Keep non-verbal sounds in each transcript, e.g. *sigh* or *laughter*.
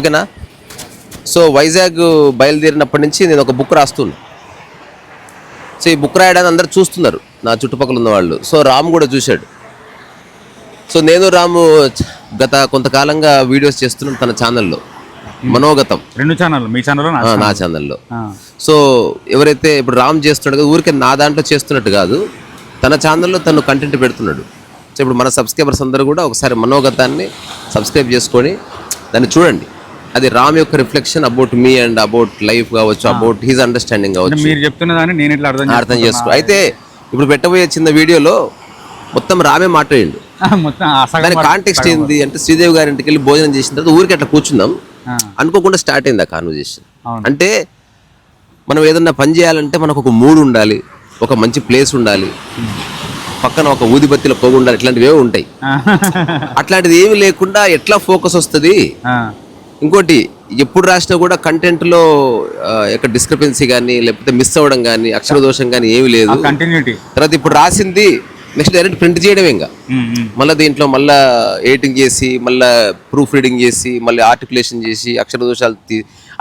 ఓకేనా? సో వైజాగ్ బయలుదేరినప్పటి నుంచి నేను ఒక బుక్ రాస్తున్నాను సో ఈ బుక్ రాయడాన్ని అందరు చూస్తున్నారు నా చుట్టుపక్కల ఉన్న వాళ్ళు. సో రామ్ కూడా చూశాడు. సో నేను రాము గత కొంతకాలంగా వీడియోస్ చేస్తున్నాం తన ఛానల్లో. మనోగతం. రెండు ఛానల్ మీ ఛానల్ ఆ, నా ఛానల్లో. సో ఎవరైతే ఇప్పుడు రామ్ చేస్తున్నాడు కదా ఊరికే నా దాంట్లో చేస్తున్నట్టు కాదు తన ఛానల్లో తను కంటెంట్ పెడుతున్నాడు. సో ఇప్పుడు మన సబ్స్క్రైబర్స్ అందరూ కూడా ఒకసారి మనోగతాన్ని సబ్స్క్రైబ్ చేసుకొని దాన్ని చూడండి. అది రామ్ యొక్క reflection about me and about life కావచ్చు అబౌట్ హిజ్ అండర్స్టాండింగ్ కావచ్చు. మీరు చెప్తున్న దాన్ని నేను ఇట్లా అర్థం అర్థం చేసుకో. అయితే ఇప్పుడు పెట్టబోయే చిన్న వీడియోలో మొత్తం రామే మాట్లాడిండు. దాని కాంటెక్స్ట్ ఏంది అంటే శ్రీదేవి గారి ఇంటికి వెళ్ళి భోజనం చేసిన తర్వాత ఊరికి అట్లా కూర్చుందాం ఆ. అనుకోకుండా స్టార్ట్ అయింది ఆ కాన్వర్జేషన్. అంటే మనం ఏదన్నా పని చేయాలంటే మనకు ఒక మూడ్ ఉండాలి ఒక మంచి ప్లేస్ ఉండాలి పక్కన ఒక ఊదిబత్తిలో పొగ ఉండాలి ఇట్లాంటివి ఏవో ఉంటాయి. అట్లాంటిది ఏమి లేకుండా ఎట్లా ఫోకస్ వస్తుంది? ఇంకోటి ఎప్పుడు రాసినా కూడా కంటెంట్లో యొక్క డిస్క్రిపెన్సీ కానీ లేకపోతే మిస్ అవ్వడం కానీ అక్షర దోషం కానీ ఏమీ లేదు. కంటిన్యూటీ తర్వాత ఇప్పుడు రాసింది నెక్స్ట్ డైరెక్ట్ ప్రింట్ చేయడమే ఇంకా. మళ్ళీ దీంట్లో మళ్ళా ఎడిటింగ్ చేసి మళ్ళా ప్రూఫ్ రీడింగ్ చేసి మళ్ళీ ఆర్టికులేషన్ చేసి అక్షర దోషాలు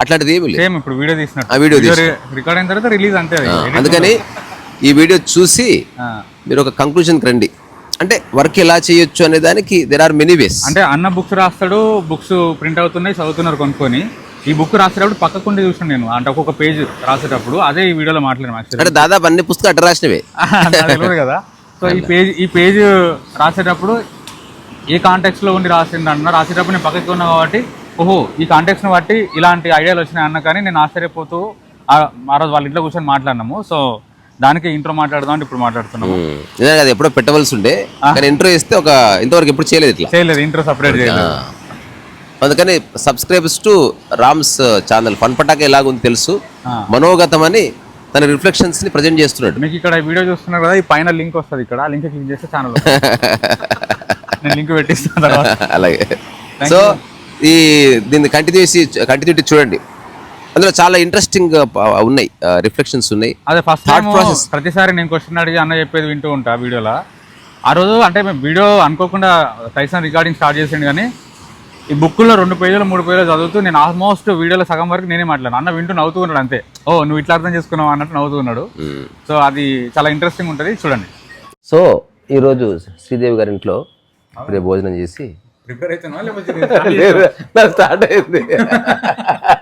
అట్లాంటిది ఏమీ లేదు. ఇప్పుడు వీడియో తీసినట్టు. ఆ వీడియో రికార్డ్ అయిన తర్వాత రిలీజ్ అంతే అది. అందుకని ఈ వీడియో చూసి. మీరు ఒక కంక్లూజన్కి రండి. అంటే వర్క్ ఎలా చేయొచ్చు అనే దానికి దెర్ ఆర్ మెనీ వేస్ అంటే అన్న బుక్స్ రాస్తాడు బుక్స్ ప్రింట్ అవుతున్నాయి చదువుతున్నారు కొనుక్కొని. ఈ బుక్ రాసేటప్పుడు పక్కకుండి చూసాను నేను అంటే ఒక్కొక్క పేజ్ రాసేటప్పుడు. అదే ఈ వీడియోలో మాట్లాడాను అంటే దాదాపు అన్ని పుస్తకాలు అట్ట రాసినవే. *laughs* తెలియదు కదా. సో ఈ పేజ్ ఈ పేజ్ రాసేటప్పుడు ఏ కాంటెక్స్లో ఉండి రాసిండు అన్న రాసేటప్పుడు నేను పక్కకి ఉన్నా కాబట్టి ఓహో ఈ కాంటెక్స్ని బట్టి ఇలాంటి ఐడియాలు వచ్చినాయి అన్న కానీ నేను ఆశ్చర్యపోతూ ఆ రోజు వాళ్ళ ఇంట్లో కూర్చొని మాట్లాడినాము. సో దానికి ఇంట్రో మాట్లాడదాం అంటే ఇప్పుడు మాట్లాడుతున్నాము. ఉమ్. నిజంగా అది ఎప్పుడో పెట్టవలసి ఉండే కానీ ఇంట్రో ఇస్తే ఒక ఇంతవరకు ఎప్పుడు చేయలేదు ఇట్లా. చేయలేదు ఇంట్రో సపరేట్ చేయలేదు. అందుకని subscribers to Rams channel fun పటాక ఎలాగుంది తెలుసు. మనోగతం అని తన రిఫ్లెక్షన్స్ని ప్రజెంట్ చేస్తున్నాడు. మీకు ఇక్కడ వీడియో చూస్తున్నారు కదా ఈ పైన లింక్ వస్తుంది ఇక్కడ లింక్ క్లిక్ చేస్తే ఛానల్ *laughs* నేను లింక్ పెట్టిస్తాను అలాగే. సో ఈ దీన్ని కంటిన్యూసి కంటిన్యూటీ చూడండి. అందులో చాలా ఇంట్రెస్టింగ్ ఉన్నాయి రిఫ్లెక్షన్స్ ఉన్నాయి. అదే ఫస్ట్ process. ప్రతిసారి నేను క్వశ్చన్ అడిగి అన్న చెప్పేది వింటూ ఉంటా వీడియోలో ఆ రోజు అంటే మేము వీడియో అనుకోకుండా టైసన్ రికార్డింగ్ స్టార్ట్ చేసిండు కానీ ఈ బుక్లో రెండు పేజీలు మూడు పేజీలు చదువుతూ నేను ఆల్మోస్ట్ వీడియోలో సగం వరకు నేనే మాట్లాడాను. అన్న వింటూ నవ్వుతూ ఉన్నాడు అంతే. ఓ నువ్వు ఇట్లా అర్థం చేసుకున్నావు అన్నట్టు నవ్వుతూ ఉన్నాడు. మ్మ్. సో అది చాలా ఇంట్రెస్టింగ్ ఉంటుంది చూడండి. సో ఈరోజు శ్రీదేవి గారి ఇంట్లో భోజనం చేసి ప్రిపేర్ స్టార్ట్ *laughs* అయింది. *laughs*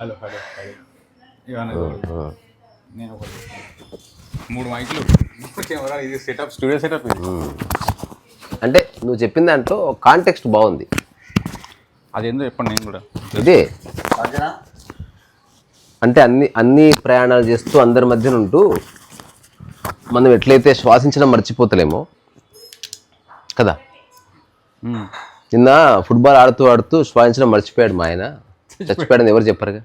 Hello hello. నేను ఒకటి మూడు మైకులు కెమెరా ఇది సెటప్ స్టూడియో సెటప్ అంటే నువ్వు చెప్పిన దాంట్లో కాంటెక్స్ట్ బాగుంది అది ఏందో చెప్పండి నేను కూడా. ఇదే. అంటే అన్ని అన్ని ప్రయాణాలు చేస్తూ అందరి మధ్యన ఉంటూ మనం ఎట్లయితే శ్వాసించడం మర్చిపోతలేమో కదా. నిన్న ఫుట్బాల్ ఆడుతూ ఆడుతూ శ్వాసించడం మర్చిపోయాడు మా ఆయన. చచ్చిపోయాడని ఎవరు చెప్పారుగా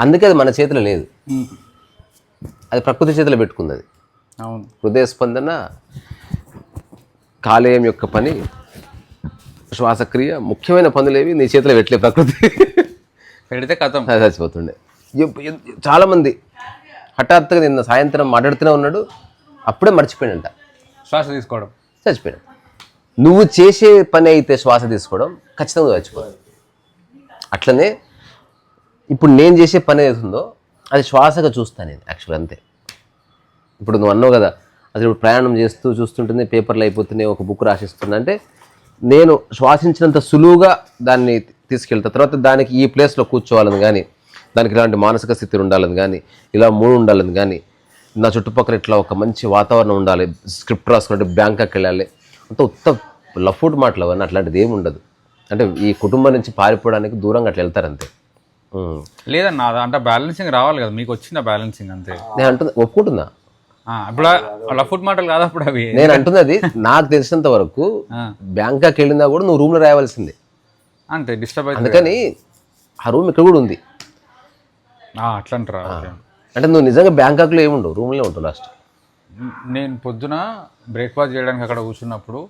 అందుకే అది మన చేతిలో లేదు. అది ప్రకృతి చేతిలో పెట్టుకుంది అది. అవును. హృదయ స్పందన కాలేయం యొక్క పని శ్వాసక్రియ ముఖ్యమైన పనులేవి నీ చేతిలో పెట్టలే ప్రకృతి. పెడితే కథం. చచ్చిపోతుండే. చాలామంది హఠాత్తుగా నిన్న సాయంత్రం మాట్లాడుతూనే ఉన్నాడు. అప్పుడే మర్చిపోయాడంట. శ్వాస తీసుకోవడం. చచ్చిపోయాడు. నువ్వు చేసే పని అయితే శ్వాస తీసుకోవడం ఖచ్చితంగా నువ్వు అట్లనే ఇప్పుడు నేను చేసే పని ఏదైతుందో అది శ్వాసగా చూస్తాను నేను యాక్చువల్ అంతే. ఇప్పుడు నువ్వు అన్నావు కదా అసలు ఇప్పుడు ప్రయాణం చేస్తూ చూస్తుంటుంది పేపర్లు అయిపోతున్నాయి ఒక బుక్ రాసిస్తున్నా అంటే నేను శ్వాసించినంత సులువుగా దాన్ని తీసుకెళ్తా. తర్వాత దానికి ఈ ప్లేస్లో కూర్చోవాలని కానీ దానికి ఇలాంటి మానసిక స్థితి ఉండాలని కానీ ఇలా మూడు ఉండాలని కానీ నా చుట్టుపక్కల ఇట్లా ఒక మంచి వాతావరణం ఉండాలి స్క్రిప్ట్ రాసుకుంటే బ్యాంకాక్ వెళ్ళాలి అంత ఉత్త లఫుడ్ మాటలు అవన్నీ అట్లాంటిది ఏమి ఉండదు. అంటే ఈ కుటుంబం నుంచి పారిపోవడానికి దూరంగా అట్లా వెళ్తారు అంతే. లేదన్నా అంటే బ్యాలెన్సింగ్ రావాలి కదా మీకు వచ్చిందా బ్యాలెన్సింగ్ అంతే. నేను అంటున్నా ఒప్పుకుంటున్నా ఆ, ఇప్పుడు అలా ఫుడ్ మాటలు కాదు అప్పుడు అవి. నేను అంటున్నది నాకు తెలిసినంత వరకు. బ్యాంకాక్ వెళ్ళినా కూడా నువ్వు రూమ్లో రాయవలసిందే. అంతే డిస్టర్బ్ అయితే అందుకని ఆ రూమ్ ఇక్కడ కూడా ఉంది. ఆ, అట్లా అంటారా ఓకే. అంటే నువ్వు నిజంగా బ్యాంకాక్లో ఏముండవు? రూమ్లో ఉంటావు లాస్ట్ నేను పొద్దున బ్రేక్ఫాస్ట్ చేయడానికి అక్కడ కూర్చున్నప్పుడు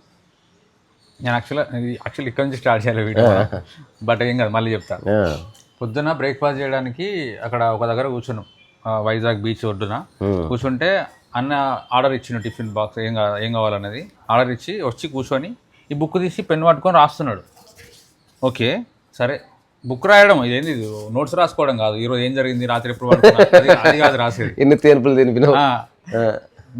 నేను యాక్చువల్గా యాక్చువల్ ఇక్కడ నుంచి స్టార్ట్ చేయాలి వీడియో. బట్ ఏం కాదు మళ్ళీ చెప్తా. పొద్దున బ్రేక్ఫాస్ట్ చేయడానికి అక్కడ ఒక దగ్గర కూర్చున్నాం. వైజాగ్ బీచ్ ఒడ్డున. కూర్చుంటే అన్న ఆర్డర్ ఇచ్చిన టిఫిన్ బాక్స్ ఏం కా ఏం కావాలనేది ఆర్డర్ ఇచ్చి వచ్చి కూర్చొని ఈ బుక్ తీసి పెన్ పట్టుకొని రాస్తున్నాడు. ఓకే సరే. బుక్ రాయడం ఇదేంది ఇది? నోట్స్ రాసుకోవడం కాదు. ఈరోజు ఏం జరిగింది? రాత్రి ఎప్పుడు అది కాదు రాసేది. *laughs* ఎన్ని తేనుపులు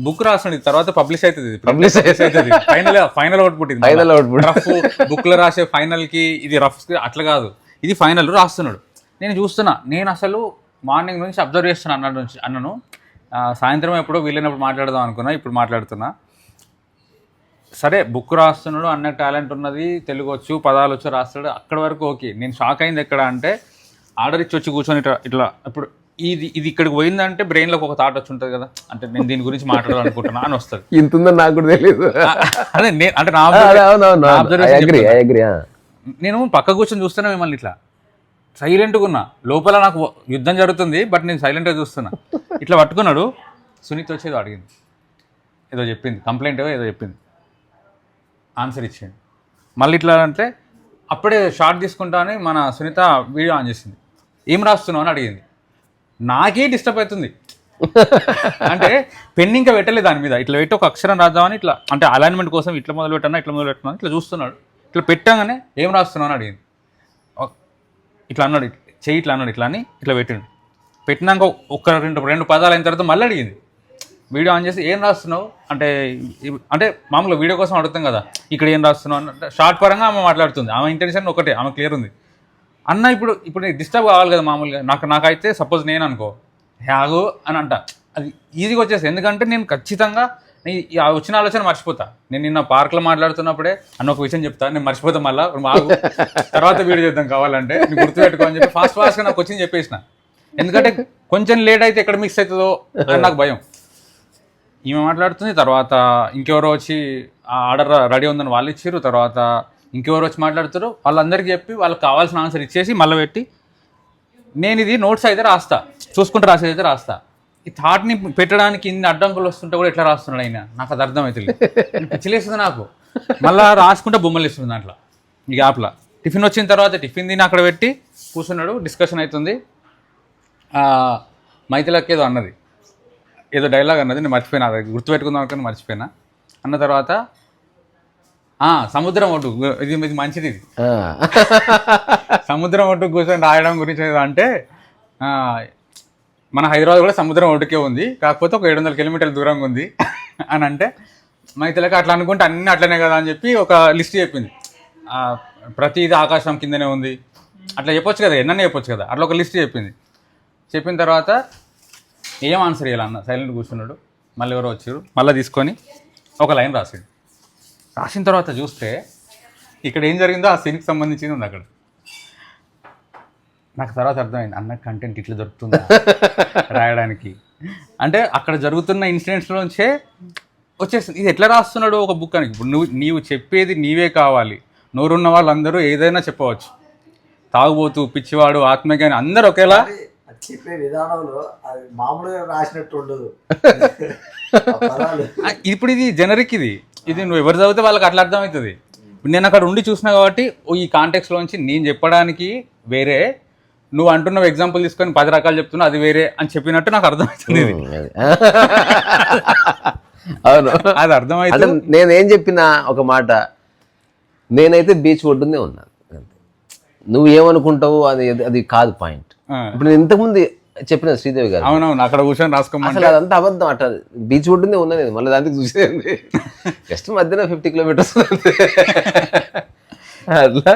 బుక్ రాస్తున్నాడు ఇది. తర్వాత పబ్లిష్ అవుతుంది Publish అవుతుంది ఫైనల్ ఫైనల్ అవుట్పుట్ ఇది Final output. రఫ్ బుక్లో రాసే ఫైనల్కి ఇది రఫ్ అట్లా కాదు. ఇది ఫైనల్ రాస్తున్నాడు. నేను చూస్తున్నా. నేను అసలు మార్నింగ్ నుంచి అబ్జర్వ్ చేస్తున్నా అన్న నుంచి అన్నను. సాయంత్రం ఎప్పుడో వీళ్ళైనప్పుడు మాట్లాడదాం అనుకున్నా ఇప్పుడు మాట్లాడుతున్నా. సరే బుక్ రాస్తున్నాడు అన్న టాలెంట్ ఉన్నది తెలుగు వచ్చు పదాలు వచ్చు రాస్తాడు అక్కడ వరకు ఓకే. నేను షాక్ అయింది ఎక్కడ అంటే ఆర్డర్ ఇచ్చి వచ్చి కూర్చొని ఇట్లా ఇట్లా. ఇప్పుడు ఇది ఇది ఇక్కడికి పోయిందంటే బ్రెయిన్లోకి ఒక థాట్ వచ్చి ఉంటుంది కదా. అంటే నేను దీని గురించి మాట్లాడాలనుకుంటున్నా అని వస్తుంది. *laughs* ఇంత ఉందని నాకు కూడా తెలియదు అదే నేను అంటే నా *laughs* నేను పక్క కూర్చొని చూస్తున్నా మిమ్మల్ని ఇట్లా సైలెంట్గా ఉన్నా. లోపల నాకు యుద్ధం జరుగుతుంది బట్ నేను సైలెంట్గా చూస్తున్నా. ఇట్లా పట్టుకున్నాడు సునీత్ వచ్చి ఏదో అడిగింది. ఏదో చెప్పింది కంప్లైంట్ ఏదో చెప్పింది. ఆన్సర్ ఇచ్చింది మళ్ళీ ఇట్లా అంటే అప్పుడే షార్ట్ తీసుకుంటా అని మన సునీత వీడియో ఆన్ చేసింది. ఏం రాస్తున్నావు అని అడిగింది. నాకే డిస్టర్బ్ అవుతుంది. అంటే పెన్ ఇంకా పెట్టలేదు దాని మీద. ఇట్లా పెట్టి ఒక అక్షరం రాద్దామని ఇట్లా అంటే అలైన్మెంట్ కోసం ఇట్లా మొదలు పెట్టన్నా ఇట్లా మొదలు పెట్టన్నా ఇట్లా చూస్తున్నాడు. ఇట్లా పెట్టగానే ఏం రాస్తున్నావు అని అడిగింది. ఇట్లా అన్నాడు చెయ్యి ఇట్లా అన్నాడు ఇట్లా అని ఇట్లా పెట్టిండు. పెట్టినాక ఒక రెండు రెండు పదాలు అయిన తర్వాత మళ్ళీ అడిగింది. వీడియో ఆన్ చేసి ఏం రాస్తున్నావు? అంటే అంటే మామూలుగా వీడియో కోసం అడుగుతాం కదా ఇక్కడ ఏం రాస్తున్నావు? అంటే షార్ట్ పరంగా ఆమె మాట్లాడుతుంది. ఆమె ఇంటెన్షన్ ఒకటే ఆమె క్లియర్ ఉంది. అన్న ఇప్పుడు ఇప్పుడు నీకు డిస్టర్బ్ కావాలి కదా మామూలుగా. నాకు నాకైతే సపోజ్ నేను అనుకో హ్యాగు అని అంట. అది ఈజీగా వచ్చేసి ఎందుకంటే నేను ఖచ్చితంగా ఆ వచ్చిన ఆలోచన మర్చిపోతా. నేను నిన్న పార్క్లో మాట్లాడుతున్నప్పుడే అన్న ఒక విషయం చెప్తా. నేను మర్చిపోతా మళ్ళా. మాకు తర్వాత వీడియో చేద్దాం కావాలంటే. నీకు గుర్తుపెట్టుకో అని చెప్పి ఫాస్ట్ ఫాస్ట్గా నాకు వచ్చింది చెప్పేసిన. ఎందుకంటే కొంచెం లేట్ అయితే ఎక్కడ మిక్స్ అవుతుందో అని నాకు భయం. ఈమె మాట్లాడుతుంది. తర్వాత ఇంకెవరో వచ్చి ఆ ఆర్డర్ రెడీ ఉందని వాళ్ళు ఇచ్చారు తర్వాత ఇంకెవరు వచ్చి మాట్లాడుతారు వాళ్ళందరికీ చెప్పి వాళ్ళకి కావాల్సిన ఆన్సర్ ఇచ్చేసి మళ్ళీ పెట్టి నేను ఇది నోట్స్ అయితే రాస్తా. చూసుకుంటూ రాసేది అయితే రాస్తా. ఈ థాట్ని పెట్టడానికి ఇన్ని అడ్డంకులు వస్తుంటే కూడా ఎట్లా రాస్తున్నాడు ఆయన? నాకు అది అర్థమవుతుంది పిచ్చిలేస్తుంది నాకు. మళ్ళీ రాసుకుంటే బొమ్మలు ఇస్తుంది దాంట్లో ఈ యాప్లో టిఫిన్ వచ్చిన తర్వాత టిఫిన్ తిని అక్కడ పెట్టి కూర్చున్నాడు డిస్కషన్ అవుతుంది. ఆ, ఏదో అన్నది. ఏదో డైలాగ్ అన్నది నేను మర్చిపోయినా అది గుర్తుపెట్టుకుందాం అనుకుని మర్చిపోయినా. అన్న తర్వాత సముద్రం ఒడ్డు ఇది ఇది మంచిది ఇది. *laughs* సముద్రం ఒడ్డు కూర్చొని రాయడం గురించి అంటే మన హైదరాబాద్ కూడా సముద్రం ఒడ్డుకే ఉంది. కాకపోతే ఒక ఏడు వందల కిలోమీటర్ల దూరంగా ఉంది. *laughs* అని అంటే మైథిలకి అట్లా అనుకుంటే అన్నీ అట్లనే కదా అని చెప్పి ఒక లిస్ట్ చెప్పింది. ప్రతిది ఆకాశం కిందనే ఉంది. అట్లా చెప్పొచ్చు కదా ఎన్ననే చెప్పొచ్చు కదా. అట్లా ఒక లిస్ట్ చెప్పింది. చెప్పిన తర్వాత ఏం ఆన్సర్ చేయాలన్న? సైలెంట్ కూర్చున్నాడు. మళ్ళీ ఎవరో వచ్చారు. మళ్ళీ తీసుకొని ఒక లైన్ రాసాడు. రాసిన తర్వాత చూస్తే ఇక్కడ ఏం జరిగిందో ఆ సీన్కి సంబంధించింది ఉంది అక్కడ. నాకు తర్వాత అర్థమైంది అన్న కంటెంట్ ఇట్లా దొరుకుతుందా *laughs* రాయడానికి? అంటే అక్కడ జరుగుతున్న ఇన్సిడెంట్స్లోంచే వచ్చేసింది. ఇది ఎట్లా రాస్తున్నాడు ఒక బుక్ అని. ఇప్పుడు నువ్వు నీవు చెప్పేది నీవే కావాలి. నోరున్న వాళ్ళందరూ ఏదైనా చెప్పవచ్చు. తాగుబోతు పిచ్చివాడు ఆత్మజ్ఞాని అందరూ ఒకేలా? అది చెప్పే విధానంలో అది మామూలుగా రాసినట్టు ఉండదు. *laughs* ఇప్పుడు ఇది జనరిక్ ఇది. ఇది నువ్వు ఎవరు చదివితే వాళ్ళకి అట్లా అర్థమవుతుంది. నేను అక్కడ ఉండి చూసినా కాబట్టి ఈ కాంటెక్స్లోంచి నేను చెప్పడానికి వేరే నువ్వు అంటున్నావు ఎగ్జాంపుల్ తీసుకొని పది రకాలు చెప్తున్నావు అది వేరే అని చెప్పినట్టు నాకు అర్థమవుతుంది ఇది. అవును. అది అర్థమవుతుంది నేనేం చెప్పిన ఒక మాట నేనైతే బీచ్ ఒడ్డునే ఉన్నాను. నువ్వు ఏమనుకుంటావు అది అది కాదు పాయింట్ ఇప్పుడు నేను ఇంతకుముందు చెప్పిన శ్రీదేవి గారు. అవునవును అక్కడ కూర్చొని రాసుకోమంటే అసలు అదంతా అబద్ధం అట్లా బీచ్ ఒడ్డునే ఉన్నా నేను మళ్ళీ దానికి చూసేది జస్ట్ మధ్యన ఫిఫ్టీ కిలోమీటర్స్ అట్లా.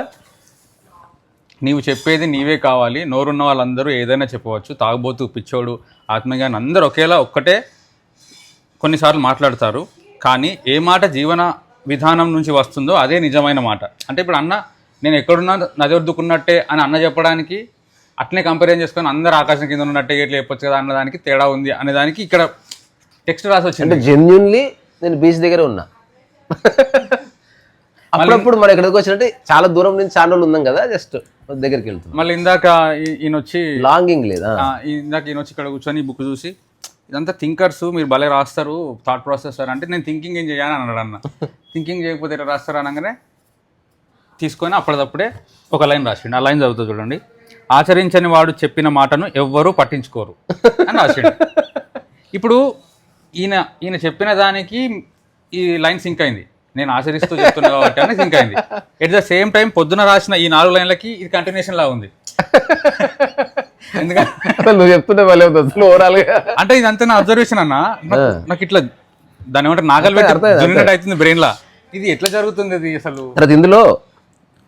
నీవు చెప్పేది నీవే కావాలి. నోరున్న వాళ్ళందరూ ఏదైనా చెప్పవచ్చు. తాగుబోతు పిచ్చోడు ఆత్మజ్ఞాని అందరూ ఒకేలా ఒక్కటే కొన్నిసార్లు మాట్లాడతారు. కానీ ఏ మాట జీవన విధానం నుంచి వస్తుందో అదే నిజమైన మాట. అంటే ఇప్పుడు అన్న నేను ఎక్కడున్నా నది ఒడ్డుకున్నట్టే అని అన్న చెప్పడానికి అట్నే కంపేర్ చేసుకొని అందరు ఆకాశం కింద ఉన్నట్టే ఎట్లా చెప్పొచ్చు కదా అన్నదానికి తేడా ఉంది అనేదానికి ఇక్కడ టెక్స్ట్ రాసి వచ్చింది. అంటే జెన్యున్లీ నేను బీచ్ దగ్గర ఉన్నా. అప్పుడప్పుడు మనం ఎక్కడికి వచ్చినట్టే చాలా దూరం నుంచి చాలా రోజులు ఉన్నాం కదా జస్ట్ దగ్గరికి వెళ్తున్నాం. మళ్ళీ ఇందాక ఈయన వచ్చి లాంగింగ్ లేదా? ఇందాక ఈయన వచ్చి ఇక్కడ కూర్చొని బుక్ చూసి ఇదంతా థింకర్స్ మీరు భలే రాస్తారు థాట్ ప్రాసెసర్ అంటే నేను థింకింగ్ ఏం చేయాలని అన్నాడు అన్న. థింకింగ్ చేయకపోతే రాస్తారు అనగానే తీసుకొని అప్పటిదప్పుడే ఒక లైన్ రాసిండు. ఆ లైన్ చదువుతా చూడండి. ఆచరించని వాడు చెప్పిన మాటను ఎవ్వరూ పట్టించుకోరు అని రాసిండు. ఇప్పుడు ఈయన ఈయన చెప్పిన దానికి ఈ లైన్ సింక్ అయింది. నేను ఆచరిస్తూ చెప్తున్నా కాబట్టి అని సింక్ అయింది. ఎట్ ద సేమ్ టైం పొద్దున రాసిన ఈ నాలుగు లైన్లకి ఇది కంటిన్యూషన్ లా ఉంది. ఎందుకంటే నువ్వు చెప్తుంటే భలే ఉంది అసలు ఓవరాల్గా అంటే ఇదంతా నా అబ్జర్వేషన్ అన్న. నాకు- ఇట్లా దాని ఏమంటారు నాగల్ అవుతుంది బ్రెయిన్ లా. ఇది ఎట్లా జరుగుతుంది ఇది అసలు? ఇందులో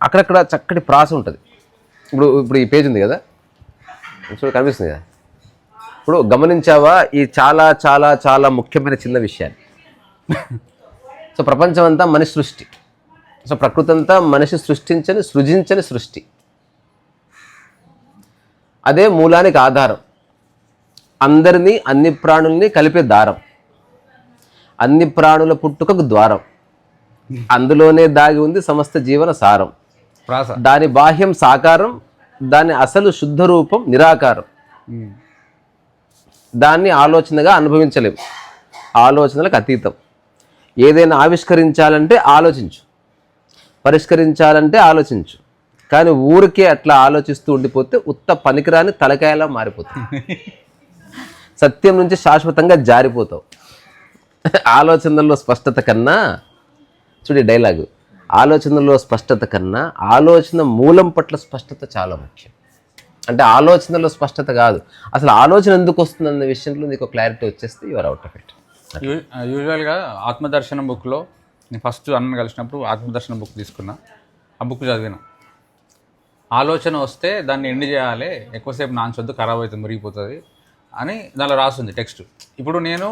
అక్కడక్కడ చక్కటి ప్రాస ఉంటుంది. ఇప్పుడు ఇప్పుడు ఈ పేజ్ ఉంది కదా? చూడు కనిపిస్తుంది కదా? ఇప్పుడు గమనించావా? ఈ చాలా చాలా చాలా ముఖ్యమైన చిన్న విషయాన్ని సో ప్రపంచం అంతా మనిషి సృష్టి. సో ప్రకృతి అంతా మనిషి సృష్టించని సృజించని సృష్టి. అదే మూలానికి ఆధారం. అందరినీ అన్ని ప్రాణుల్ని కలిపే దారం. అన్ని ప్రాణుల పుట్టుకకు ద్వారం. అందులోనే దాగి ఉంది సమస్త జీవన సారం. దాని బాహ్యం సాకారం దాని అసలు శుద్ధ రూపం నిరాకారం. దాన్ని ఆలోచనగా అనుభవించలేము. ఆలోచనలకు అతీతం. ఏదైనా ఆవిష్కరించాలంటే ఆలోచించు. పరిష్కరించాలంటే ఆలోచించు. కానీ ఊరికే అట్లా ఆలోచిస్తూ ఉండిపోతే ఉత్త పనికిరాని తలకాయలా మారిపోతుంది *laughs* సత్యం నుంచి శాశ్వతంగా జారిపోతావు. ఆలోచనల్లో స్పష్టత కన్నా చూడి డైలాగు. ఆలోచనలో స్పష్టత కన్నా ఆలోచన మూలం పట్ల స్పష్టత చాలా ముఖ్యం. అంటే ఆలోచనలో స్పష్టత కాదు. అసలు ఆలోచన ఎందుకు వస్తుంది అన్న విషయంలో నీకు క్లారిటీ వచ్చేస్తే యువర్ అవుట్ ఆఫ్ ఇట్ యూజువల్గా ఆత్మదర్శనం బుక్లో నేను ఫస్ట్ అన్న కలిసినప్పుడు ఆత్మదర్శనం బుక్ తీసుకున్నా. ఆ బుక్ చదివిన. ఆలోచన వస్తే దాన్ని ఎండ్ చేయాలి ఎక్కువసేపు నాంచొద్దు ఖరాబ్ అవుతుంది మురిగిపోతుంది అని దానిలో రాస్తుంది టెక్స్ట్ ఇప్పుడు నేను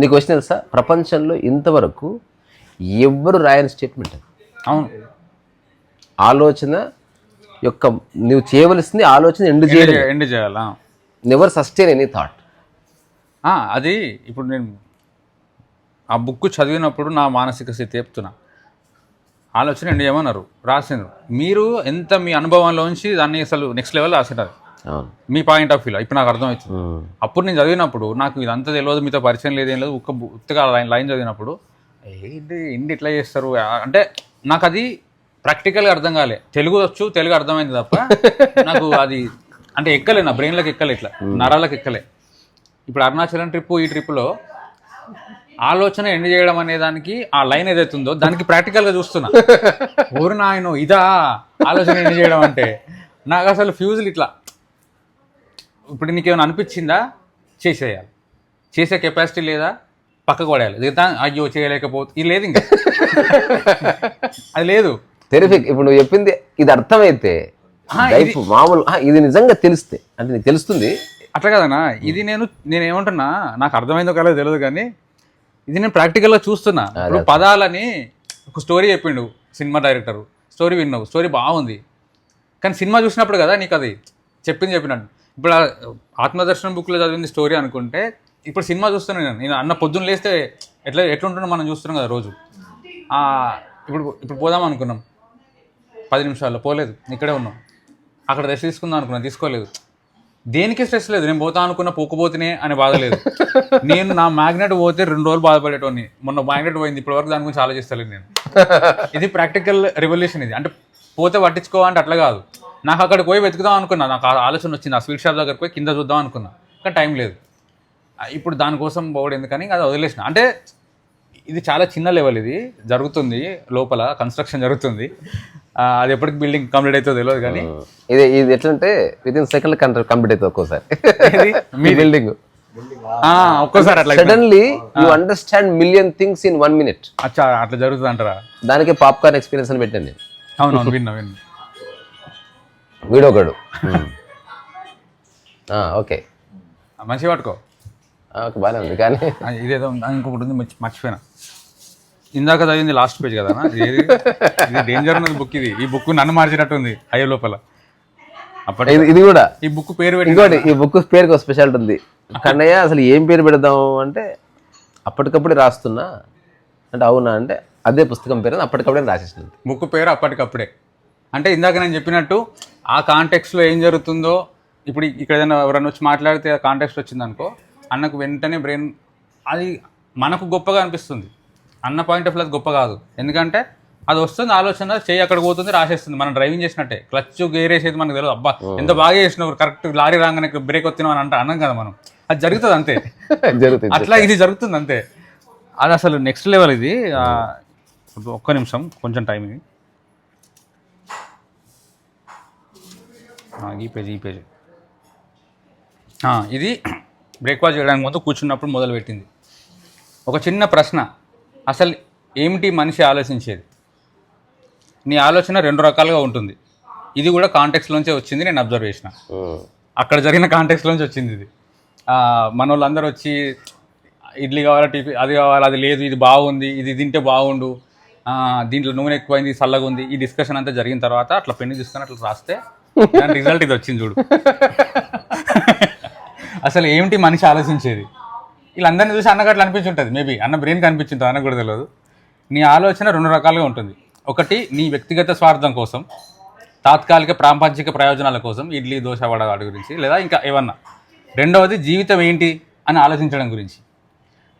నీకు వచ్చిన తెలుసా? ప్రపంచంలో ఇంతవరకు ఎవ్వరు రాయని స్టేట్మెంట్ అది. అవును. ఆలోచన యొక్క నువ్వు చేయవలసింది ఆలోచన ఎండు చేయడం ఎండ్ చేయాలా? నెవర్ సస్టైన్ ఎనీ థాట్ అది ఇప్పుడు నేను ఆ బుక్ చదివినప్పుడు నా మానసిక స్థితి చెప్తున్నా. ఆలోచన ఎండ్ చేయమన్నారు రాసిండ్రు. మీరు ఎంత మీ అనుభవంలోంచి దాన్ని అసలు నెక్స్ట్ లెవెల్ రాసినారు మీ పాయింట్ ఆఫ్ వ్యూలో ఇప్పుడు నాకు అర్థమవుతుంది. అప్పుడు నేను చదివినప్పుడు నాకు ఇదంతా తెలియదు మీతో పరిచయం లేదు ఏం లేదు ఒక్క ఉత్తగా లైన్ చదివినప్పుడు ఏంటి ఇండి ఇట్లా చేస్తారు? అంటే నాకు అది ప్రాక్టికల్గా అర్థం కాలే. తెలుగు వచ్చు తెలుగు అర్థమైంది తప్ప నాకు అది అంటే ఎక్కలే నా బ్రెయిన్లోకి ఎక్కలే ఇట్లా. నరాలకు ఎక్కలే. ఇప్పుడు అరుణాచలం ట్రిప్ ఈ ట్రిప్లో ఆలోచన ఎండ్ చేయడం అనే దానికి ఆ లైన్ ఏదైతుందో దానికి ప్రాక్టికల్గా చూస్తున్నా. ఊరు నాయన ఇదా ఆలోచన ఎండ్ చేయడం అంటే. నాకు అసలు ఫ్యూజులు ఇట్లా. ఇప్పుడు నీకు ఏమైనా అనిపించిందా? చేసేయాలి. చేసే కెపాసిటీ లేదా? పక్కకు పడేయాలి. అయ్యో చేయలేకపోతే ఇది లేదు ఇంకా. *laughs* అది లేదు. టెరిఫిక్ ఇప్పుడు నువ్వు చెప్పింది ఇది అర్థమైతే లైఫ్ మామూలు ఇది నిజంగా తెలిస్తే అంటే నీకు తెలుస్తుంది. అట్లా కదనా ఇది నేను నేను ఏమంటున్నా నాకు అర్థమైందో కాలేదో తెలియదు కానీ ఇది నేను ప్రాక్టికల్గా చూస్తున్నా. ఇప్పుడు పదాలని ఒక స్టోరీ చెప్పిండు సినిమా డైరెక్టర్ స్టోరీ విన్నావు స్టోరీ బాగుంది. కానీ సినిమా చూసినప్పుడు కదా నీకు అది చెప్పింది చెప్పినట్టు. ఇప్పుడు ఆత్మదర్శనం బుక్లో చదివింది స్టోరీ అనుకుంటే ఇప్పుడు సినిమా చూస్తున్నాను నేను. నేను అన్న పొద్దున్న లేస్తే ఎట్లా ఎట్లుంటుందో మనం చూస్తున్నాం కదా రోజు. ఇప్పుడు ఇప్పుడు పోదాం అనుకున్నాం. పది నిమిషాల్లో పోలేదు. ఇక్కడే ఉన్నాం. అక్కడ రెస్ట్ తీసుకుందాం అనుకున్నాం. తీసుకోలేదు. దేనికి స్ట్రెస్ లేదు? నేను పోతా అనుకున్న పోకపోతేనే అని బాధ లేదు. నేను నా మ్యాగ్నెట్ పోతే రెండు రోజులు బాధపడేటోని మొన్న మ్యాగ్నెట్ పోయింది. ఇప్పటి వరకు దాని గురించి ఆలోచిస్తలేదు నేను. ఇది ప్రాక్టికల్ రెవల్యూషన్ ఇది. అంటే పోతే పట్టించుకో అంటే అట్లా కాదు. నాకు అక్కడికి పోయి వెతుకుదాం అనుకున్నా. నాకు ఆ ఆలోచన వచ్చింది. ఆ స్వీట్ షాప్ దగ్గరికి పోయి కింద చూద్దాం అనుకున్నా. కానీ టైం లేదు. ఇప్పుడు దానికోసం పోవడం ఎందుకని అది వదిలేసిన. అంటే ఇది చాలా చిన్న లెవెల్ ఇది. జరుగుతుంది లోపల కన్స్ట్రక్షన్ జరుగుతుంది. అది ఎప్పటికి బిల్డింగ్ కంప్లీట్ అవుతుందో తెలియదు కానీ. ఇది ఇది ఎట్లంటే విత్ ఇన్ సెకండ్ కంప్లీట్ అవుతుంది ఒక్కోసారి. మీ బిల్డింగ్ ఒక్కోసారి అట్లా suddenly you understand million things in one minute అచ్చా అట్లా జరుగుతుంది అంటారా? దానికి పాప్కార్న్ ఎక్స్పీరియన్స్ అని పెట్టాను నేను అవునవును విన్నా విన్నా. వీడొకడు. ఓకే. మంచిగా పట్టుకో. బాగానే ఉంది కానీ ఇదేదో ఇంకొకటి ఉంది మర్చి- మర్చిపోయినా. ఇందాక చదివింది లాస్ట్ పేజ్ కదా ఇది డేంజర్ ఉన్నది బుక్ ఇది. ఈ బుక్ నన్ను మార్చినట్టు ఉంది అయ్యో లోపల. అప్పటి ఇది కూడా. ఈ బుక్ పేరు పెట్టి ఇంకోటి ఈ బుక్ పేరుకి ఒక స్పెషాలిటీ ఉంది. కన్నయ్య అసలు ఏం పేరు పెడదాం అంటే అప్పటికప్పుడే రాస్తున్నా. అంటే అవునా అంటే అదే పుస్తకం పేరు అప్పటికప్పుడే రాసేసింది. బుక్ పేరు అప్పటికప్పుడే. అంటే ఇందాక నేను చెప్పినట్టు ఆ కాంటెక్స్లో ఏం జరుగుతుందో ఇప్పుడు ఇక్కడ ఏదైనా ఎవరైనా వచ్చి మాట్లాడితే ఆ కాంటెక్స్ట్ వచ్చింది అనుకో అన్నకు వెంటనే బ్రెయిన్ అది మనకు గొప్పగా అనిపిస్తుంది. అన్న పాయింట్ ఆఫ్ వ్యూ అది గొప్ప కాదు. ఎందుకంటే అది వస్తుంది ఆలోచన చేయి అక్కడ పోతుంది రాసేస్తుంది. మనం డ్రైవింగ్ చేసినట్టే. క్లచ్ గేర్ వేసేది మనకు తెలియదు. అబ్బా ఎంత బాగా చేసినావు కరెక్ట్ లారీ రాగానే బ్రేక్ వచ్చినావు అని అంటే అన్నాం కదా మనం. అది జరుగుతుంది అంతే. *laughs* జరుగుతుంది. అట్లా ఇది జరుగుతుంది అంతే. అది అసలు నెక్స్ట్ లెవెల్ ఇది. ఆ, ఒక్క నిమిషం కొంచెం టైం ఇది ఈ పేజ్ ఈ పేజ్ ఆ, ఇది బ్రేక్ఫాస్ట్ చేయడానికి ముందు కూర్చున్నప్పుడు మొదలుపెట్టింది. ఒక చిన్న ప్రశ్న. అసలు ఏమిటి మనిషి ఆలోచించేది? నీ ఆలోచన రెండు రకాలుగా ఉంటుంది. ఇది కూడా కాంటెక్స్లోంచే వచ్చింది నేను అబ్జర్వ్ చేసిన. అక్కడ జరిగిన కాంటెక్స్లోంచి వచ్చింది ఇది. మన వాళ్ళందరూ వచ్చి ఇడ్లీ కావాలా టిఫిన్ అది కావాలా అది లేదు ఇది బాగుంది ఇది తింటే బాగుండు దీంట్లో నూనె ఎక్కువైంది చల్లగా ఉంది ఈ డిస్కషన్ అంతా జరిగిన తర్వాత అట్లా పెన్ను తీసుకొని అట్లా రాస్తే దాని రిజల్ట్ ఇది వచ్చింది చూడు. అసలు ఏమిటి మనిషి ఆలోచించేది? వీళ్ళందరినీ చూసి అన్నకు అట్లా అనిపించుంటుంది మేబీ అన్న బ్రెయిన్ కనిపించుంటుంది అన్న కూడా తెలియదు. నీ ఆలోచన రెండు రకాలుగా ఉంటుంది. ఒకటి నీ వ్యక్తిగత స్వార్థం కోసం తాత్కాలిక ప్రాపంచిక ప్రయోజనాల కోసం ఇడ్లీ దోశ వడ వాటి గురించి లేదా ఇంకా ఏమన్నా రెండవది జీవితం ఏంటి అని ఆలోచించడం గురించి.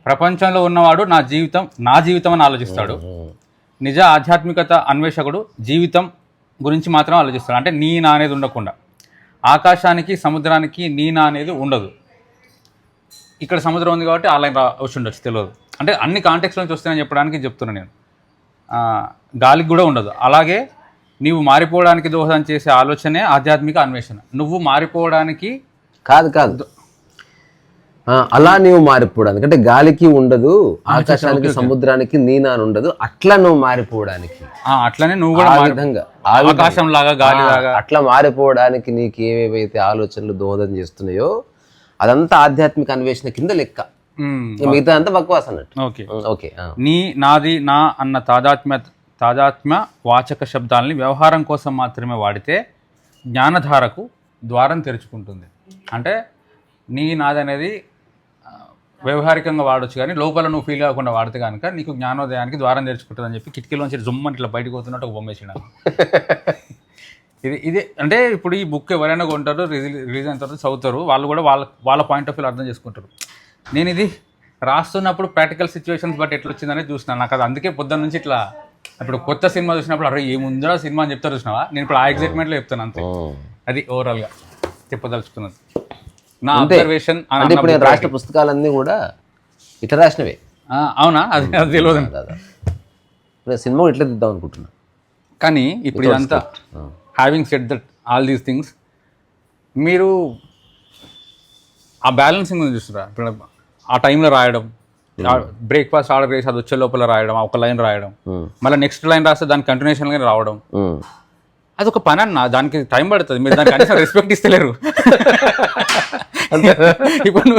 ప్రపంచంలో ఉన్నవాడు నా జీవితం నా జీవితం అని ఆలోచిస్తాడు. నిజ ఆధ్యాత్మికత అన్వేషకుడు జీవితం గురించి మాత్రం ఆలోచిస్తాడు. అంటే నీ నా అనేది ఉండకుండా. ఆకాశానికి సముద్రానికి నీ నా అనేది ఉండదు. ఇక్కడ సముద్రం ఉంది కాబట్టి ఆన్లైన్ రా వచ్చి ఉండొచ్చు తెలియదు అంటే అన్ని కాంటెక్స్ నుంచి వస్తాయని చెప్పడానికి చెప్తున్నా నేను. ఆ, గాలికి కూడా ఉండదు. అలాగే నీవు మారిపోవడానికి దోహదం చేసే ఆలోచనే ఆధ్యాత్మిక అన్వేషణ. నువ్వు మారిపోవడానికి కాదు కాదు. ఆ, అలా నీవు మారిపోవడానికి అంటే గాలికి ఉండదు ఆకాశానికి సముద్రానికి నీనా ఉండదు అట్లా నువ్వు మారిపోవడానికి. ఆ, అట్లనే నువ్వు కూడా ఆ విధంగా. ఆకాశం లాగా గాలి లాగా అట్లా మారిపోవడానికి నీకు ఏవేవైతే ఆలోచనలు దోహదం చేస్తున్నాయో అదంతా ఆధ్యాత్మిక అన్వేషణ కింద లెక్క. మిగతా అంతా బక్వాస్ అన్నట్టు. ఓకే. ఓకే. నీ నాది నా అన్న తాదాత్మ్య తాదాత్మ్య వాచక శబ్దాలని వ్యవహారం కోసం మాత్రమే వాడితే జ్ఞానధారకు ద్వారం తెరుచుకుంటుంది. అంటే నీ నాది అనేది వ్యవహారికంగా వాడొచ్చు కానీ లోపల నువ్వు ఫీల్ కాకుండా వాడితే కనుక నీకు జ్ఞానోదయానికి ద్వారం తెరుచుకుంటుంది అని చెప్పి కిటికీలోంచి జుమ్మని ఇట్లా బయటకు పోతున్నట్టు ఒక బొమ్మ ఇది ఇది అంటే ఇప్పుడు ఈ బుక్ ఎవరైనా కొంటారు రిలీజ్ రిలీజ్ అయిన తర్వాత చదువుతారు వాళ్ళు కూడా వాళ్ళ వాళ్ళ పాయింట్ ఆఫ్ వ్యూ అర్థం చేసుకుంటారు. నేను ఇది రాస్తున్నప్పుడు ప్రాక్టికల్ సిచ్యువేషన్స్ బట్టి ఎట్లా వచ్చిందని చూస్తున్నాను నాకు అది అందుకే పొద్దున్న నుంచి ఇట్లా ఇప్పుడు కొత్త సినిమా చూసినప్పుడు అరే ఏముందో సినిమా అని చెప్తారు చూసినావా? నేను ఇప్పుడు ఆ ఎగ్జైట్మెంట్లో చెప్తాను అంతే. అది ఓవరాల్గా చెప్పదలుచుకున్నది. నా. అబ్జర్వేషన్ అంటే ఇప్పుడు నేను రాసిన పుస్తకాలన్నీ కూడా ఇట్లా రాసినవే అవునా? అది అది తెలియదు. ఇప్పుడు సినిమా ఇట్లా తీద్దాం అనుకుంటున్నా. కానీ ఇప్పుడు ఇదంతా having set that all these things మీరు ఆ బ్యాలెన్సింగ్ చూస్తారా? ఇప్పుడు ఆ టైంలో రాయడం బ్రేక్ఫాస్ట్ ఆర్డర్ చేసి అది వచ్చే లోపల రాయడం ఆ ఒక లైన్ రాయడం. మళ్ళీ నెక్స్ట్ లైన్ రాస్తే దాని కంటిన్యూషన్గా రావడం. అది ఒక పని అన్న దానికి టైం పడుతుంది. మీరు దానికి కనీసం రెస్పెక్ట్ ఇస్తలేరు. *laughs* ఇప్పుడు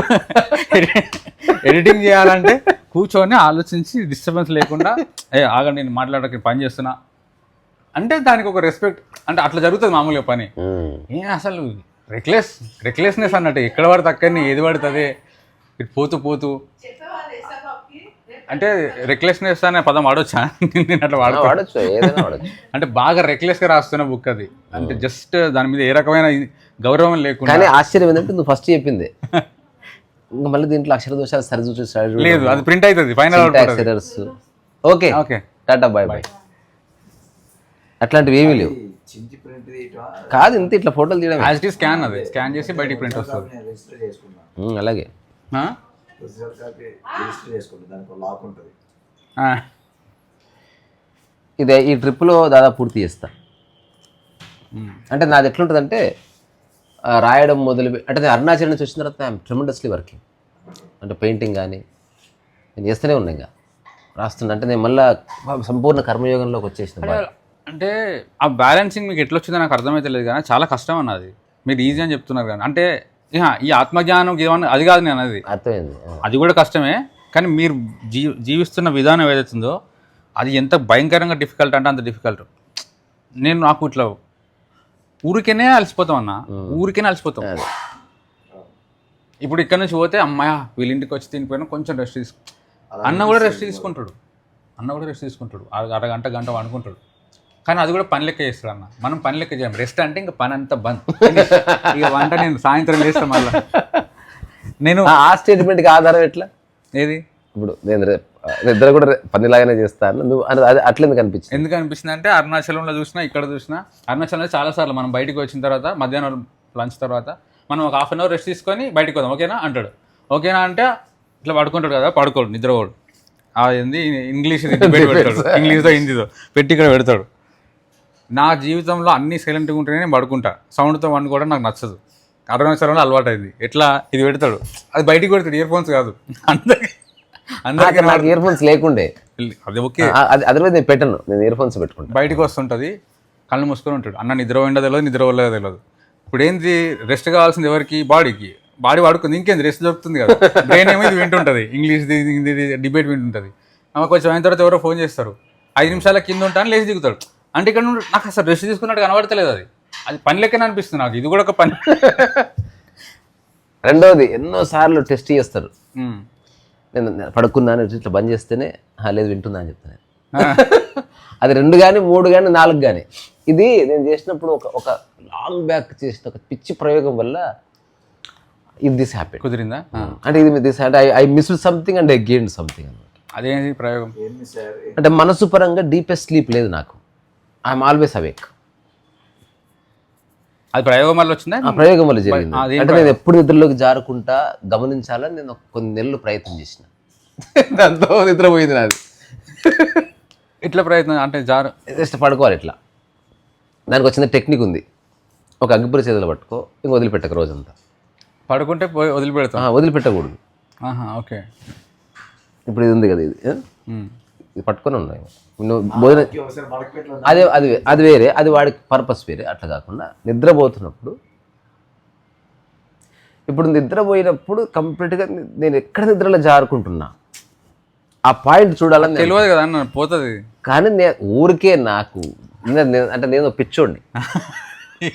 ఎడిటింగ్ చేయాలంటే కూర్చొని ఆలోచించి డిస్టర్బెన్స్ లేకుండా ఏ ఆగండి నేను మాట్లాడడానికి పని చేస్తున్నా. అంటే దానికి ఒక రెస్పెక్ట్ అంటే అట్లా జరుగుతుంది మామూలుగా పని. ఏ అసలు రెక్లెస్ రెక్లెస్నెస్ అన్నట్టు ఎక్కడ పడితే అక్కడిని ఏది పడుతుంది? ఇటు పోతూ పోతూ. అంటే రెక్లెస్నెస్ అనే పదం వాడొచ్చా? నేను అట్లా వాడచ్చు అంటే బాగా రెక్లెస్గా రాస్తున్న బుక్ అది. అంటే జస్ట్ దాని మీద ఏ రకమైన గౌరవం లేకుండా కానీ ఆశ్చర్యం ఏంటంటే నువ్వు ఫస్ట్ చెప్పింది. ఇంకా మళ్ళీ దీంట్లో అక్షర దోషాలు సరి లేదు అది ప్రింట్ అవుతుంది final okay okay. Tata bye bye. అట్లాంటివి ఏమీ లేవు. కాదు ఇంత ఇట్లా ఫోటోలు తీయడమే. యాజ్ ఇట్ స్కాన్ అది. స్కాన్ చేసి బయటికి ప్రింట్ వస్తుంది. అలాగే. ఇదే ఈ ట్రిప్లో దాదాపు పూర్తి చేస్తా. అంటే నాది ఎట్లుంటుందంటే రాయడం మొదలు అంటే నేను అరుణాచల్ నుంచి వచ్చిన తర్వాత ఐఎమ్ ట్రెమండస్లీ వర్కింగ్ అంటే పెయింటింగ్ కానీ నేను చేస్తూనే ఉన్నా ఇంకా. రాస్తున్నా. అంటే నేను మళ్ళీ సంపూర్ణ కర్మయోగంలోకి వచ్చేసిన. అంటే ఆ బ్యాలెన్సింగ్ మీకు ఎట్లా వచ్చిందో నాకు అర్థమైతే లేదు కానీ చాలా కష్టం అన్నది మీరు ఈజీ అని చెప్తున్నారు కానీ. అంటే ఈ ఆత్మజ్ఞానం ఏమన్నా అది కాదు నేను అనేది. అర్థమైంది. అది కూడా కష్టమే. కానీ మీరు జీ జీవిస్తున్న విధానం ఏదైతుందో అది ఎంత భయంకరంగా డిఫికల్ట్ అంటే అంత డిఫికల్ట్ నేను నాకు ఇట్లా ఊరికేనే అలసిపోతాం అన్న. ఊరికేనే అలసిపోతాం. ఇప్పుడు ఇక్కడ నుంచి పోతే అమ్మాయ వీళ్ళ ఇంటికి వచ్చి తినిపోయినా కొంచెం రెస్ట్ తీసుకు అన్న కూడా రెస్ట్ తీసుకుంటాడు. అన్న కూడా రెస్ట్ తీసుకుంటాడు. అర- అరగంట గంట వండుకుంటాడు. కానీ అది కూడా పని లెక్క చేస్తాడు అన్న. మనం పని లెక్క చేయం. రెస్ట్ అంటే ఇంకా పని అంతా బంద్. *laughs* ఇక వంట నేను సాయంత్రం చేస్తాను మళ్ళీ. నేను ఆ- ఆ స్టేట్మెంట్కి ఆధారం ఎట్లా? ఏది? ఇప్పుడు నేను రే- ఇద్దరు కూడా పనిలాగానే చేస్తాను నువ్వు అని అది అట్లెందుకు అనిపించింది? ఎందుకు అనిపిస్తుంది అంటే అరుణాచలంలో చూసినా ఇక్కడ చూసినా అరుణాచలంలో చాలాసార్లు మనం బయటికి వచ్చిన తర్వాత మధ్యాహ్నం లంచ్ తర్వాత మనం ఒక హాఫ్ అన్ అవర్ రెస్ట్ తీసుకొని బయటకు వద్దాం ఓకేనా? అంటాడు. ఓకేనా అంటే ఇట్లా పడుకుంటాడు కదా పడుకోడు నిద్రపోడు. ఆ ఏంది? ఇంగ్లీష్ *laughs* పెడతాడు. ఇంగ్లీష్తో హిందీతో పెట్టి ఇక్కడ పెడతాడు. నా జీవితంలో అన్ని సైలెంట్గా ఉంటేనే నేను పడుకుంటా. సౌండ్తో వండుకోవడం నాకు నచ్చదు. అరవై నిమిషాలలో అలవాటు అయింది ఎట్లా? ఇది పెడతాడు. అది బయటికి పెడతాడు ఇయర్ ఫోన్స్ కాదు. *laughs* అందరికి నాకు ఇయర్ ఫోన్స్ లేకుండే. అది ఓకే. అది అదర్వైజ్ నేను పెట్టను నేను ఇయర్ ఫోన్స్ పెట్టుకుంటా. బయటికి వస్తుంటుంది కళ్ళు మూసుకొని ఉంటాడు. అన్న నిద్ర పోయిందో తెలియదు నిద్ర పోలేదో తెలియదు ఇప్పుడు ఏంది రెస్ట్ కావాల్సింది ఎవరికి? బాడీకి. బాడీ వాడుకుంది ఇంకేంది? రెస్ట్ దొరుకుతుంది కదా. బ్రెయిన్ ఏమో ఇది వింటుంటుంది. English debate వింటుంటుంది. ఆమె కొంచెం అయిన తర్వాత ఎవరో ఫోన్ చేస్తారు. ఐదు నిమిషాల కింద ఉంటాను లేచి దిగుతాడు. అంటే ఇక్కడ నుండి నాకు అసలు రెస్ట్ తీసుకున్నట్టు కనబడతలేదు అది. అది పని లెక్కనే అనిపిస్తుంది నాకు. ఇది కూడా ఒక పని. *laughs* రెండోది ఎన్నో సార్లు టెస్ట్ చేస్తారు. నేను నేను పడుకున్నాను ఇట్లా బంద్ చేస్తేనే "ఆ, లేదు వింటున్నా అని చెప్తాను *laughs* అది రెండు కానీ మూడు కానీ నాలుగు కానీ ఇది నేను చేసినప్పుడు ఒక ఒక లాంగ్ బ్యాక్ చేసిన ఒక పిచ్చి ప్రయోగం వల్ల ఇది దిస్ హ్యాపీ కుదిరిందా. అంటే ఇది దిస్ అంటే I miss something and I gain something అనమాట. అదేంటి ప్రయోగం? అంటే మనసు పరంగా డీపెస్ట్ స్లీప్ లేదు నాకు. ఐఎమ్ ఆల్వేస్ అవేక్ అది ప్రయోగం వల్ల వచ్చిందా? ఆ ప్రయోగం వల్ల జరిగింది. అంటే నేను ఎప్పుడు నిద్రలోకి జారుకుంటా గమనించాలని నేను కొన్ని నెలలు ప్రయత్నం చేసిన. *laughs* దాంతో నిద్రపోయింది నాది. ఇట్లా ప్రయత్నం? అంటే జారు జస్ట్ పడుకోవాలి ఇట్లా. దానికి వచ్చిన టెక్నిక్ ఉంది. ఒక అగ్గిపురి చేతులు పట్టుకో ఇంక వదిలిపెట్టక రోజంతా. పడుకుంటే పోయి వదిలిపెడతాం. వదిలిపెట్టకూడదు. ఆహా ఓకే. ఇప్పుడు ఇది ఉంది కదా ఇది. ఇది పట్టుకొని ఉన్నాయి భోజనం అదే అది అది వేరే అది వాడికి పర్పస్ వేరే అట్లా కాకుండా నిద్రపోతున్నప్పుడు. ఇప్పుడు నిద్రపోయినప్పుడు కంప్లీట్గా నేను ఎక్కడ నిద్రలో జారుకుంటున్నా? ఆ పాయింట్ చూడాలని తెలియదు కదా అన్న పోతుంది. కానీ నేను ఊరికే నాకు అంటే నేను పిచ్చోడిని. *laughs*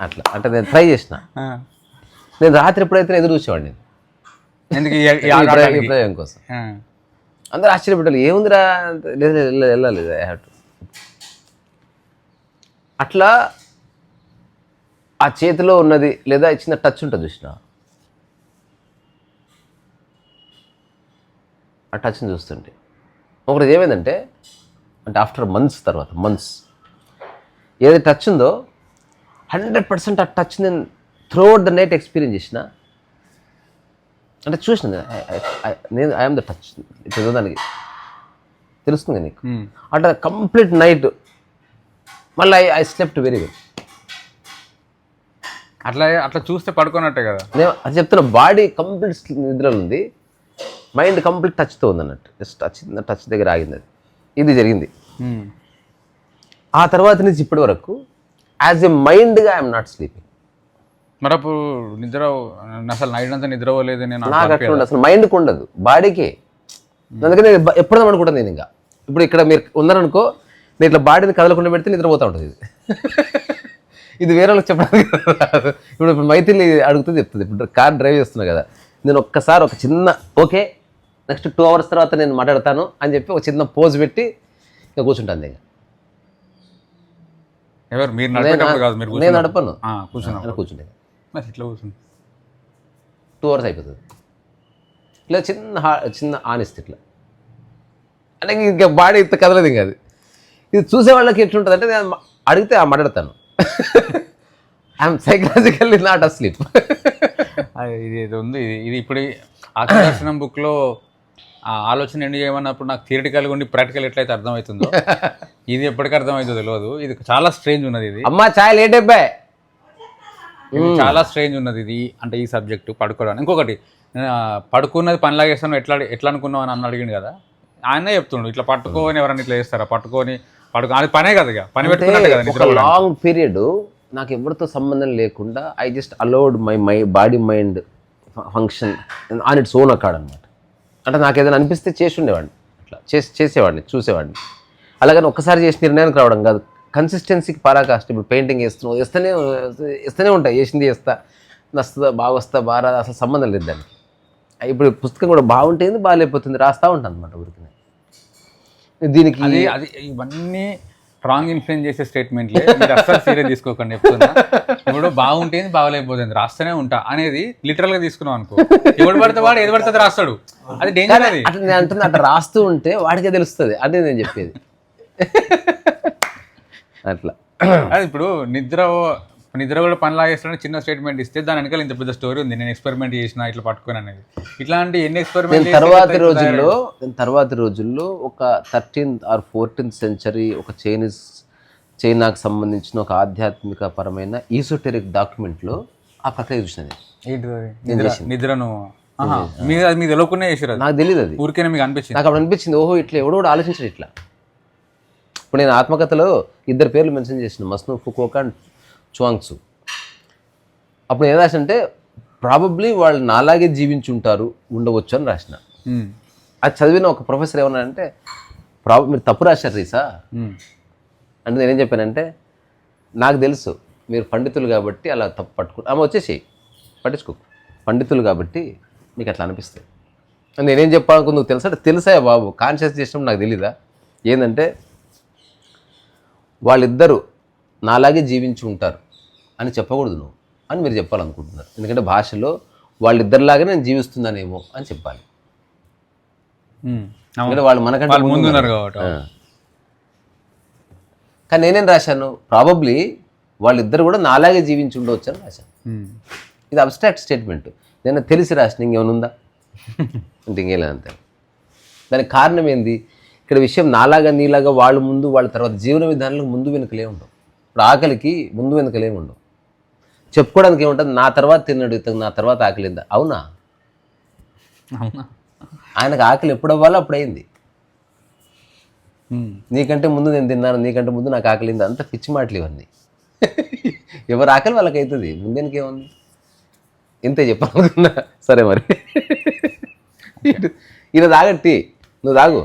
అట్లా అంటే నేను ట్రై చేసిన. నేను రాత్రి ఎప్పుడైతే ఎదురు చూసేవాడిని. ఎందుకు ఈ- ప్రయోగం- కోసం. అందరూ ఆశ్చర్యపడ్డారు. ఏముందిరా? లేదు లేదు, వెళ్ళాలి ఐ హ్యావ్ టు అట్లా ఆ చేతిలో ఉన్నది లేదా చిన్న టచ్ ఉంటుంది చూసిన. ఆ టచ్ని చూస్తుంటే. ఒకటి ఏమైందంటే అంటే ఆఫ్టర్ మంత్స్ తర్వాత మంత్స్ ఏది టచ్ ఉందో హండ్రెడ్ పర్సెంట్ ఆ టచ్ నేను త్రూఅవుట్ ద నైట్ ఎక్స్పీరియన్స్ చేసిన అంటే చూసిన నేను. ఐఎమ్ ద టచ్ దానికి తెలుస్తుంది నీకు. ఉమ్. అట్లా కంప్లీట్ నైట్ మళ్ళీ ఐ స్లెప్ట్ వెరీ వెల్ అట్లా అట్లా చూస్తే పడుకున్నట్టే కదా. నేను అది చెప్తున్నా బాడీ కంప్లీట్ నిద్రలో ఉంది. మైండ్ కంప్లీట్ టచ్తో ఉంది అన్నట్టు. జస్ట్ టచ్ టచ్ దగ్గర ఆగింది అది. ఇది జరిగింది. ఉమ్. ఆ తర్వాత నుంచి ఇప్పటి వరకు యాజ్ ఎ మైండ్గా ఐఎమ్ నాట్ స్లీపింగ్ మరి అప్పుడు నిద్ర అసలు నైట్ అంతా నిద్ర పోలేదు నేను నాకు అట్లా ఉండదు అసలు మైండ్కి ఉండదు. బాడీకే. అందుకని నేను ఎప్పుడైనా అనుకుంటాను నేను ఇంకా. ఇప్పుడు ఇక్కడ మీరు ఉన్నారనుకో నేను ఇట్లా బాడీని కదలకుండా పెడితే నిద్రపోతూ ఉంటుంది. ఇది *laughs* ఇది వేరే వాళ్ళకి రాదు. ఇప్పుడు ఇప్పుడు మైథిలి అడుగుతుంది చెప్తుంది. ఇప్పుడు కార్ డ్రైవ్ చేస్తున్నా కదా. నేను ఒక్కసారి ఒక చిన్న ఓకే నెక్స్ట్ టూ అవర్స్ తర్వాత నేను మాట్లాడతాను అని చెప్పి ఒక చిన్న పోజ్ పెట్టి ఇంకా కూర్చుంటాను ఇంకా ఎవరు? మీరు నేను. నడపను. ఆ, కూర్చున్నాం నేను కూర్చుంటాను. మరి ఇట్లా కూర్చుని. టూ అవర్స్ అయిపోతుంది. ఇలా చిన్న చిన్న ఆనిస్ట్ ఇట్లా. అంటే ఇంకా బాడీ ఇంత కదలదు ఇంకా అది. ఇది చూసే వాళ్ళకి ఎట్లుంటుంది అంటే నేను అడిగితే ఆ మాట్లాడతాను. ఐఎమ్ సైకలాజికల్లీ నాట్ అస్లీప్ ఇది ఇది ఉంది. ఇది- ఇది ఇప్పుడు ఆత్మదర్శనం బుక్లో ఆ ఆలోచన ఎండ్ చేయమన్నప్పుడు నాకు థియరిటికల్గా ఉండి ప్రాక్టికల్ ఎట్లయితే అర్థమవుతుందో *laughs* ఇది ఎప్పటికీ అర్థమవుతుందో తెలియదు ఇది చాలా స్ట్రేంజ్ ఉన్నది ఇది. అమ్మా చాయ్ లేట్ అయిపోయి ఇది చాలా స్ట్రేంజ్ ఉన్నది ఇది అంటే ఈ సబ్జెక్టు పడుకోవడం. ఇంకొకటి పడుకున్నది పనిలాగా చేస్తాను ఎట్లా ఎట్లా అనుకున్నావు అని అన్న అడిగిండు కదా. ఆయనే చెప్తుండు ఇట్లా పట్టుకొని ఎవరైనా ఇట్లా చేస్తారా? పట్టుకొని పడుకో అది పనే కదా ఇక పని పెట్టుకున్నట్టే కదా లాంగ్ పీరియడ్ నాకు ఎవరితో సంబంధం లేకుండా I just allowed my my body mind function on its own accord అనమాట అంటే నాకు ఏదైనా అనిపిస్తే చేసి ఉండేవాడిని. అట్లా చేసి చేసేవాడిని చూసేవాడిని. అలాగని ఒక్కసారి చేసి నిర్ణయానికి రావడం కాదు. కన్సిస్టెన్సీకి పరాకాష్ట ఇప్పుడు పెయింటింగ్ వేస్తున్నావు వేస్తూనే వేస్తూనే ఉంటాయి వేసింది వేస్తా నస్తుందా బాగా వస్తా బాగా రాదా, అసలు సంబంధం లేదు దానికి. ఇప్పుడు పుస్తకం కూడా బాగుంటుంది బాగాలేకపోతుంది రాస్తా ఉంటాను అనమాట ఊరికి దీనికి అది అది ఇవన్నీ రాంగ్ ఇన్ఫ్లుయెన్స్ చేసే స్టేట్మెంట్లే మీరు అస్సలు సీరియస్ తీసుకోకండి చెప్తున్నా. ఇప్పుడు బాగుంటేది బాగలేకపోతుంది రాస్తూనే ఉంటా అనేది లిటరల్గా తీసుకున్నాం అనుకో. ఎవడు పడితే వాడు ఏది పడితే అది రాస్తాడు. అది డేంజర్ అది. అట్లా నేను అంటున్నా అట్లా రాస్తూ ఉంటే వాడికే తెలుస్తుంది అంటే నేను చెప్పేది. అట్లా. అది ఇప్పుడు నిద్ర నిద్ర కూడా పని లాగేస్తానని చిన్న స్టేట్మెంట్ ఇస్తే దాని వెనకాల ఇంత పెద్ద స్టోరీ ఉంది. నేను ఎక్స్పెరిమెంట్ చేసిన ఇట్లా పట్టుకొని అనేది. ఇట్లాంటి ఎన్ని నేను ఎక్స్పెరిమెంట్ తర్వాతి రోజుల్లో తర్వాతి రోజుల్లో ఒక థర్టీన్త్ ఆర్ ఫోర్టీన్త్ సెంచరీ ఒక చైనీస్ చైనాకు సంబంధించిన ఒక ఆధ్యాత్మిక పరమైన ఈసోటెరిక్ డాక్యుమెంట్లో ఆ ప్రక్రియ చూసినది నిద్ర నిద్రను మీరు మీకు తెలియకుండా చేసారు నాకు తెలియదు అది. ఊరికేనే మీకు అనిపించింది? నాకు అప్పుడు అనిపించింది ఓహో ఇట్లా ఎవడో కూడా ఆలోచించాడు ఇట్లా. ఇప్పుడు నేను ఆత్మకథలో ఇద్దరు పేర్లు మెన్షన్ చేసిన మస్ను ఫుకోక అండ్ చువాంగ్సు. అప్పుడు ఏం రాసంటే ప్రాబబ్లీ వాళ్ళు నాలాగే జీవించి ఉంటారు ఉండవచ్చు అని రాసిన. అది చదివిన ఒక ప్రొఫెసర్ ఏమన్నాడంటే ప్రాబ్ మీరు తప్పు రాశారు రీసా? అంటే నేనేం చెప్పానంటే నాకు తెలుసు మీరు పండితులు కాబట్టి అలా తప్పు పట్టుకు ఆమె వచ్చేసి పట్టించుకో. పండితులు కాబట్టి మీకు అట్లా అనిపిస్తుంది అని నేనేం చెప్పాలనుకో నువ్వు తెలుసా? అంటే తెలుసా బాబు కాన్షియస్ చేసినప్పుడు నాకు తెలీదా? ఏంటంటే వాళ్ళిద్దరూ నాలాగే జీవించి ఉంటారు అని చెప్పకూడదు నువ్వు అని మీరు చెప్పాలనుకుంటున్నారు. ఎందుకంటే భాషలో వాళ్ళిద్దరిలాగే నేను జీవిస్తున్నానేమో అని చెప్పాలి. ఎందుకంటే వాళ్ళు మనకంటే కాబట్టి. కానీ నేనేం రాశాను? ప్రాబబ్లీ వాళ్ళిద్దరు కూడా నాలాగే జీవించి ఉండవచ్చు అని రాశాను. ఇది అబ్స్ట్రాక్ట్ స్టేట్మెంట్ నేను తెలిసి రాసిన ఇంకేమైనా ఉందా? అంటే *laughs* ఇంకేం లేదంతే దానికి కారణం ఏంది? ఇక్కడ విషయం నాలాగా నీలాగా వాళ్ళు ముందు వాళ్ళ తర్వాత జీవన విధానంలో ముందు వెనుకలే ఉండవు. ఇప్పుడు ఆకలికి ముందు వెనుకలే ఉండవు. చెప్పుకోవడానికి ఏముంటుంది? నా తర్వాత తిన్నాడు ఇతను నా తర్వాత ఆకలిందా అవునా? అవునా? ఆయనకు ఆకలి ఎప్పుడు అవ్వాలో అప్పుడు అయింది. ఉమ్, నీకంటే ముందు నేను తిన్నాను నీకంటే ముందు నాకు ఆకలింది అంత పిచ్చి మాటలు ఇవన్నీ. *laughs* ఎవరు ఆకలి వాళ్ళకి అవుతుంది ముందేనికి ఏముంది ఇంతే చెప్పాలనుకున్నా. సరే మరి. ఈయన తాగట్టి నువ్వు తాగు.